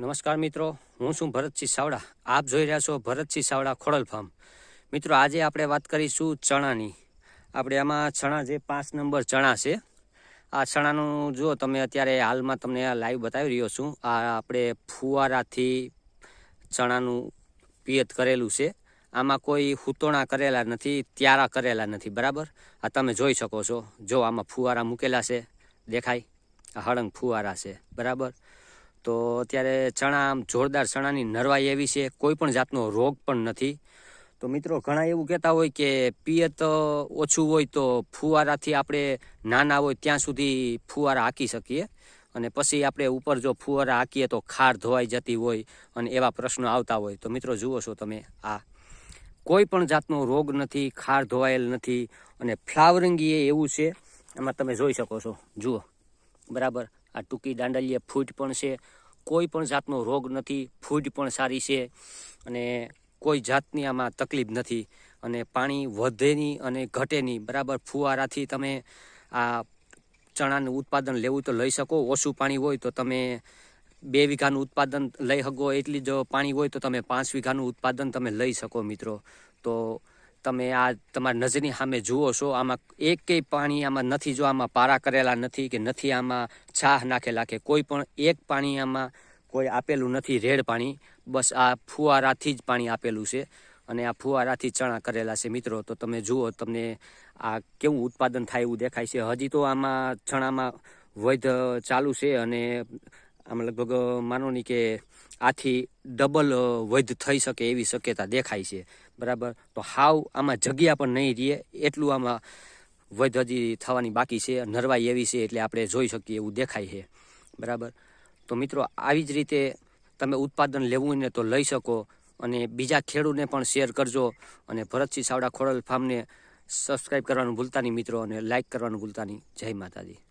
નમસ્કાર મિત્રો, હું છું ભરતસિંહ સાવડા આપ જોઈ રહ્યા છો ભરતસિંહ સાવડા ખોડલ ફાર્મ. મિત્રો, આજે આપણે વાત કરીશું ચણાની. આપણે આમાં ચણા જે પાંચ નંબર ચણા છે, આ ચણાનું જુઓ તમે અત્યારે હાલમાં તમને લાઈવ બતાવી રહ્યો છું, આ આપણે ફુવારાથી ચણાનું પિયત કરેલું છે. આમાં કોઈ હુતોણા કરેલા નથી, ત્યારા કરેલા નથી, બરાબર? આ તમે જોઈ શકો છો. જો આમાં ફુવારા મૂકેલા છે, દેખાય? આ હળંગ ફુવારા છે, બરાબર? તો અત્યારે ચણા, આમ જોરદાર ચણાની નરવાઈ એવી છે, કોઈ પણ જાતનો રોગ પણ નથી. તો મિત્રો, ઘણા એવું કહેતા હોય કે પિયત ઓછું હોય તો ફુવારાથી આપણે નાના હોય ત્યાં સુધી ફુવારા હાંકી શકીએ. અને પછી આપણે ઉપર જો ફુવારા હાંકીએ તો ખાર ધોવાઈ જતી હોય અને એવા પ્રશ્નો આવતા હોય. તો મિત્રો, જુઓ છો તમે આ. કોઈ પણ જાતનો રોગ નથી, ખાર ધોવાયેલ નથી અને ફ્લાવરિંગી એવું છે. એમાં તમે જોઈ શકો છો. જુઓ. બરાબર. આ ટૂંકી દાંડલીએ ફૂટ પણ છે. કોઈ પણ જાતનો રોગ નથી ફૂડ પણ સારી છે અને કોઈ જાતની આમાં તકલીફ નથી. અને પાણી વધેની અને ઘટે નહીં બરાબર, ફુવારાથી તમે આ ચણાનું ઉત્પાદન લેવું તો લઈ શકો. ઓછું પાણી હોય તો તમે બે વીઘાનું ઉત્પાદન લઈ શકો. એટલી જ પાણી હોય તો તમે પાંચ વીઘાનું ઉત્પાદન તમે લઈ શકો મિત્રો. તો તમે આ તમારી નજરની સામે જુઓ છો, આમાં એકેય પાણી આમાં નથી, જો આમાં પારા કરેલા નથી કે નથી, આમાં છાહ નાખેલા કે કોઈ પણ એક પાણી આમાં કોઈ આપેલું નથી, રેડ પાણી. બસ આ ફુવારાથી જ પાણી આપેલું છે અને આ ફુવારાથી ચણા કરેલા છે. મિત્રો, તો તમે જુઓ તમને આ કેવું ઉત્પાદન થાય એવું દેખાય છે. હજી તો આમાં ચણામાં વૈધ ચાલુ છે અને આમાં લગભગ માનો નહીં કે આથી ડબલ વૈધ થઈ શકે એવી શક્યતા દેખાય છે. બરાબર? તો હાવ આમાં જગ્યા પણ નહીં રહે, એટલું આમાં વૈધ હજી થવાની બાકી છે, નરવાઈ એવી છે એટલે આપણે જોઈ શકીએ એવું દેખાય છે. બરાબર? તો મિત્રો, આવી જ રીતે તમે ઉત્પાદન લેવું ને તો લઈ શકો અને બીજા ખેડૂતને પણ શેર કરજો અને ભરતસિંહ સાવડા ખોડલ ફાર્મને સબસ્ક્રાઈબ કરવાનું ભૂલતા નહીં મિત્રો અને લાઇક કરવાનું ભૂલતા નહીં. જય માતાજી.